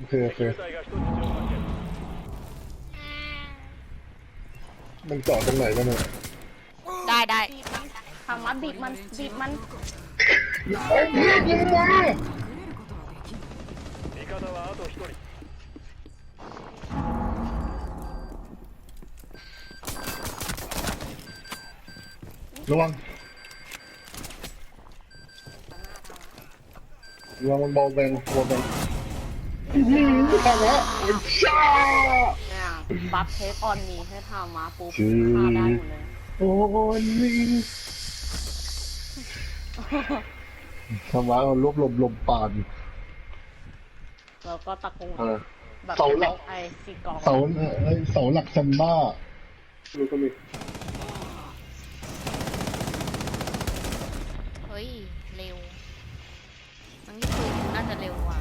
โอเคโอเคมันเจอะตรงไหนกันเนี่ยได้ได้ทำงมาบีบมันบีบมันไอ้เพี้ยยิมาระวังระวังมันเบาแรงโคตรแรง อื้อหือไม่ทันแล้วไอ้ช่าเนี่ยบัฟเทคออนมีให้ทำมาปุ๊บจริงฆ่าได้หมดเลยโอ้ยนี่ทำไมเอารวบรวมลมปานแล้วก็ตะโกนเออแบบเสาหลักไอ้สีกองเสาเอ้ยเสาหลักซัมบ้าดูก็มีเฮ้ย เร็วทั้งที่ปืนน่าจะเร็วกว่า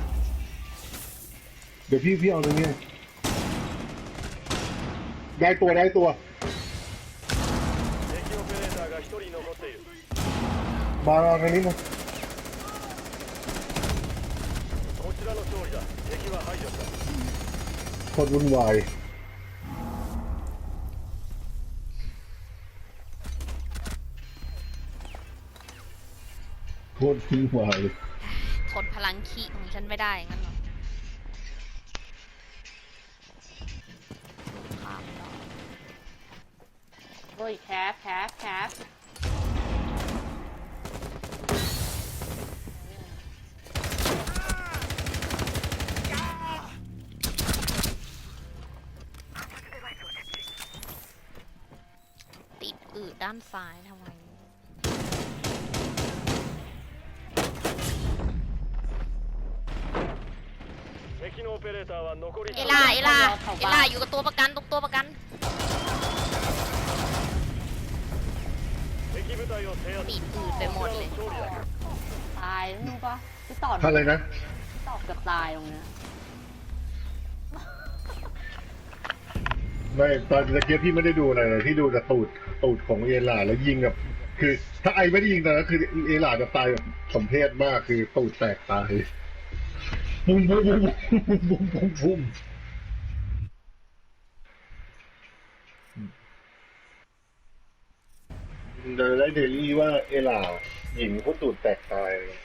เดี๋ยวพี่พี่เอาตรงนี้ได้ตัวได้ตัว 敵オペレーターが一人残っている มาเอาทางนี้มา こちらの勝利だ敵は排除した โคตรวุ่นวายโคตรวุ่นวาย ทนพลังขี้ของฉันไม่ได้งั้นเหรอ อ เอ้ยแคปแคปแคปติดอืดด้านซ้ายทำไมเอล่าเอล่าเอล่าอยู่กับตัวประกันตรงตัวประกัน ปีกอืดไปหมดเลย ตายแล้วรู้ปะพี่ต่ออะไรนะพี่ต่อเกืบตายตรงเนี้ยไม่ตอนตะเกียบพี่ไม่ได้ดูอะไรเลยพี่ดูแต่ตูดตูดของเอลาแล้วยิงแบบคือ ถ้าไอไม่ได้ยิงแต่ก็คือเอลาจะตายแบบสมเพศมากคือตูดแตกตายบุ้มบุ้มบุ้มบุ้มบุ้มบุ้ม เดยได้เดลี่ว่าเอลาหญิงเขาตูดแตกตายเลย